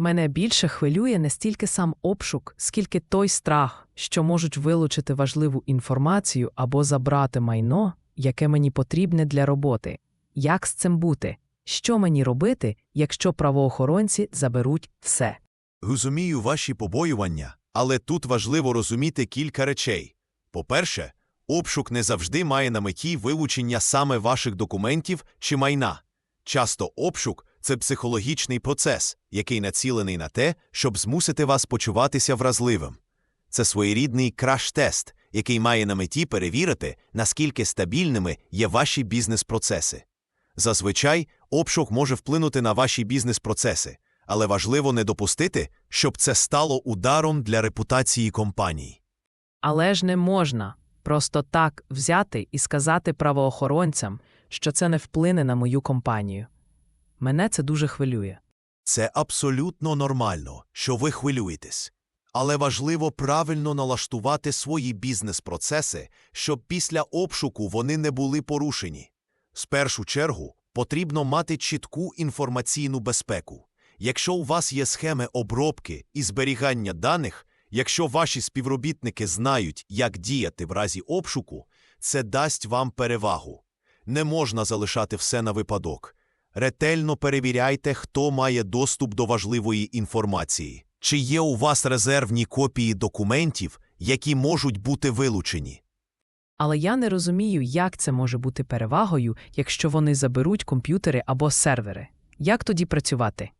Мене більше хвилює не стільки сам обшук, скільки той страх, що можуть вилучити важливу інформацію або забрати майно, яке мені потрібне для роботи. Як з цим бути? Що мені робити, якщо правоохоронці заберуть все? Розумію ваші побоювання, але тут важливо розуміти кілька речей. По-перше, обшук не завжди має на меті вилучення саме ваших документів чи майна. Часто обшук це психологічний процес, який націлений на те, щоб змусити вас почуватися вразливим. Це своєрідний краш-тест, який має на меті перевірити, наскільки стабільними є ваші бізнес-процеси. Зазвичай обшук може вплинути на ваші бізнес-процеси, але важливо не допустити, щоб це стало ударом для репутації компанії. Але ж не можна просто так взяти і сказати правоохоронцям, що це не вплине на мою компанію. Мене це дуже хвилює. Це абсолютно нормально, що ви хвилюєтесь. Але важливо правильно налаштувати свої бізнес-процеси, щоб після обшуку вони не були порушені. З першу чергу потрібно мати чітку інформаційну безпеку. Якщо у вас є схеми обробки і зберігання даних, якщо ваші співробітники знають, як діяти в разі обшуку, це дасть вам перевагу. Не можна залишати все на випадок. Ретельно перевіряйте, хто має доступ до важливої інформації. Чи є у вас резервні копії документів, які можуть бути вилучені? Але я не розумію, як це може бути перевагою, якщо вони заберуть комп'ютери або сервери. Як тоді працювати?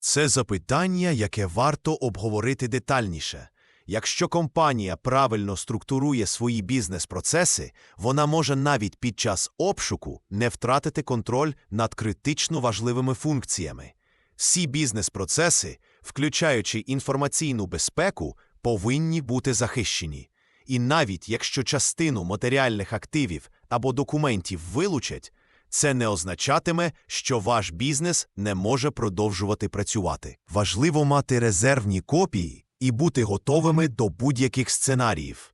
Це запитання, яке варто обговорити детальніше. Якщо компанія правильно структурує свої бізнес-процеси, вона може навіть під час обшуку не втратити контроль над критично важливими функціями. Всі бізнес-процеси, включаючи інформаційну безпеку, повинні бути захищені. І навіть якщо частину матеріальних активів або документів вилучать, це не означатиме, що ваш бізнес не може продовжувати працювати. Важливо мати резервні копії і бути готовими до будь-яких сценаріїв.